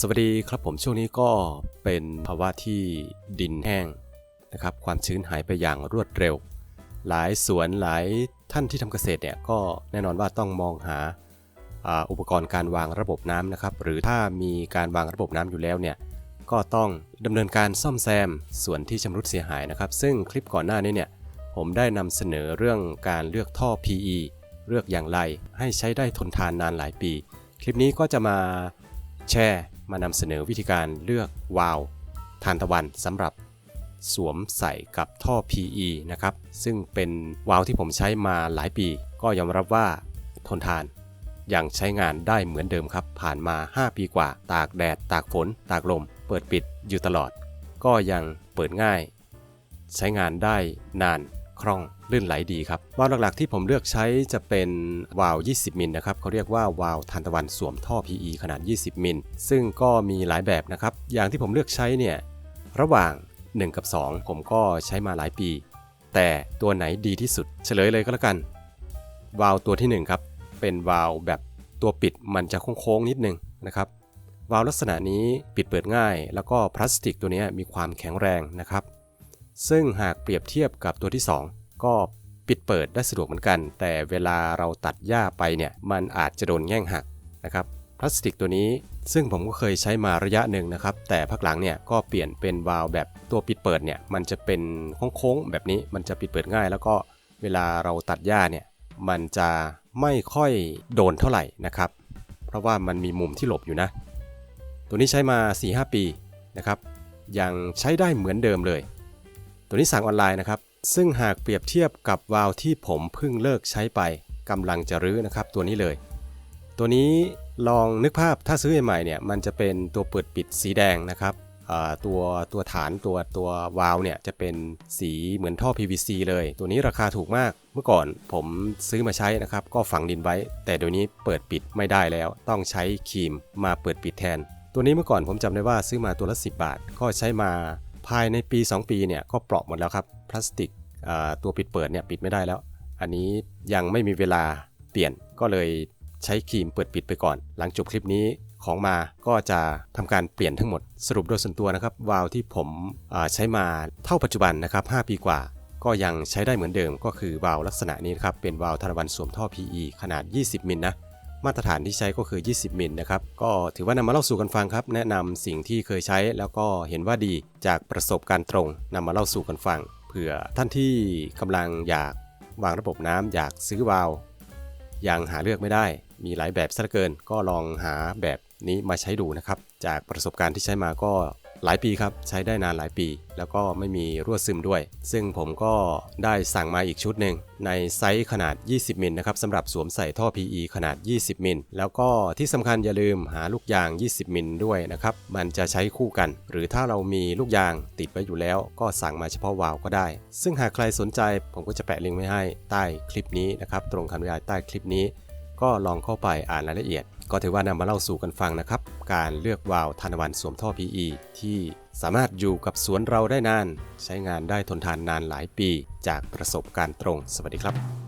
สวัสดีครับผมช่วงนี้ก็เป็นภาวะที่ดินแห้งนะครับความชื้นหายไปอย่างรวดเร็ว หลายสวนหลายท่านที่ทำเกษตรเนี่ยก็แน่นอนว่าต้องมองหาอุปกรณ์การวางระบบน้ำนะครับ หรือถ้ามีการวางระบบน้ำอยู่แล้วเนี่ยก็ต้องดำเนินการซ่อมแซมส่วนที่ชำรุดเสียหายนะครับ ซึ่งคลิปก่อนหน้านี้เนี่ยผมได้นำเสนอเรื่องการเลือกท่อ PE เลือกอย่างไรให้ใช้ได้ทนทานนานหลายปี คลิปนี้ก็จะมาแชร์ มานำเสนอวิธีการเลือกวาล์วทานตะวันสำหรับสวมใส่กับท่อ PE นะครับ ซึ่งเป็นวาล์วที่ผมใช้มาหลายปี ก็ยอมรับว่าทนทานยังใช้งานได้เหมือนเดิมครับ ผ่านมา 5 ปีกว่า ตากแดด ตากฝน ตากลม เปิดปิดอยู่ตลอด ก็ยังเปิดง่าย ใช้งานได้นาน คล่องลื่นไหลดีครับวาล์วหลักๆที่ผมเลือกใช้จะเป็นวาล์ว 20 มิลนะครับเขาเรียกว่าวาล์วทานตะวันสวมท่อ PE ขนาด 20 มิล ซึ่งก็มีหลายแบบนะครับ อย่างที่ผมเลือกใช้เนี่ยระหว่าง 1 กับ 2 ผมก็ใช้มาหลายปี แต่ตัวไหนดีที่สุด เฉลยเลยก็แล้วกัน วาล์วตัวที่1ครับเป็นวาล์วแบบตัวปิดมันจะโค้งๆนิดนึงนะครับวาล์วลักษณะนี้ปิดเปิดง่าย แล้วก็พลาสติกตัวนี้มีความแข็งแรงนะครับ ซึ่งหากเปรียบเทียบกับตัวที่ 2 ก็ปิดเปิดได้สะดวกเหมือนกัน แต่เวลาเราตัดหญ้าไปเนี่ยมันอาจจะโดนแง่งหักนะครับพลาสติกตัวนี้ซึ่งผมก็เคยใช้มาระยะหนึ่งนะครับ แต่พักหลังเนี่ยก็เปลี่ยนเป็นวาล์วแบบตัวปิดเปิดเนี่ยมันจะเป็นโค้งๆแบบนี้มันจะปิดเปิดง่าย แล้วก็เวลาเราตัดหญ้าเนี่ยมันจะไม่ค่อยโดนเท่าไหร่นะครับ เพราะว่ามันมีมุมที่หลบอยู่นะ ตัวนี้ใช้มา 4-5 ปีนะครับยังใช้ได้เหมือนเดิมเลย ตัวนี้สั่งออนไลน์นะครับ ซึ่งหากเปรียบเทียบกับวาล์วที่ผมเพิ่งเลิกใช้ไปกำลังจะรื้อนะครับ ตัวนี้เลย ตัวนี้ลองนึกภาพถ้าซื้อใหม่เนี่ยมันจะเป็นตัวเปิดปิดสีแดงนะครับตัวตัวฐานตัวตัววาล์วเนี่ยจะเป็นสีเหมือนท่อ PVC เลย ตัวนี้ราคาถูกมากเมื่อก่อนผมซื้อมาใช้นะครับ ก็ฝังดินไว้ แต่เดี๋ยวนี้เปิดปิดไม่ได้แล้ว ต้องใช้ครีมมาเปิดปิดแทน ตัวนี้เมื่อก่อนผมจำได้ว่าซื้อมาตัวละ 10 บาท ก็ใช้มา ภายในปี 2 ปีเนี่ยก็เปราะหมดแล้วครับ พลาสติกตัวปิดเปิดเนี่ยปิดไม่ได้แล้ว อันนี้ยังไม่มีเวลาเปลี่ยนก็เลยใช้ครีมเปิดปิดไปก่อน หลังจบคลิปนี้ของมาก็จะทำการเปลี่ยนทั้งหมดสรุปโดยส่วนตัวนะครับวาล์วที่ผมใช้มาเท่าปัจจุบันนะครับ5ปีกว่า ก็ยังใช้ได้เหมือนเดิม ก็คือวาล์วลักษณะนี้นครับเป็นวาล์วธนวันสวมท่อ PE ขนาด 20 มิลนะ มาตรฐานที่ใช้ก็คือ 20 มิลนะครับ ก็ถือว่านำมาเล่าสู่กันฟังครับ แนะนำสิ่งที่เคยใช้แล้วก็เห็นว่าดีจากประสบการณ์ตรงนำมาเล่าสู่กันฟังเผื่อท่านที่กำลังอยากวางระบบน้ำอยากซื้อวาล์วยังหาเลือกไม่ได้ มีหลายแบบซะเหลือเกิน ก็ลองหาแบบนี้มาใช้ดูนะครับ จากประสบการณ์ที่ใช้มาก็ หลายปีครับ ใช้ได้นานหลายปี แล้วก็ไม่มีรั่วซึมด้วย ซึ่งผมก็ได้สั่งมาอีกชุดหนึ่ง ในไซส์ขนาด 20 มิลนะครับสำหรับสวมใส่ท่อ PE ขนาด 20 มิล แล้วก็ที่สำคัญอย่าลืมหาลูกยาง 20 มิลด้วยนะครับ มันจะใช้คู่กัน หรือถ้าเรามีลูกยางติดไว้อยู่แล้ว ก็สั่งมาเฉพาะวาล์วก็ได้ ซึ่งหากใครสนใจผมก็จะแปะลิงก์ไว้ให้ใต้คลิปนี้นะครับ ตรงคำบรรยายใต้คลิปนี้ ก็ลองเข้าไปอ่านรายละเอียด ก็ถือว่านำมาเล่าสู่กันฟังนะครับ การเลือกวาล์วธนวันสวมท่อ PE ที่สามารถอยู่กับสวนเราได้นาน ใช้งานได้ทนทานนานหลายปี จากประสบการณ์ตรง สวัสดีครับ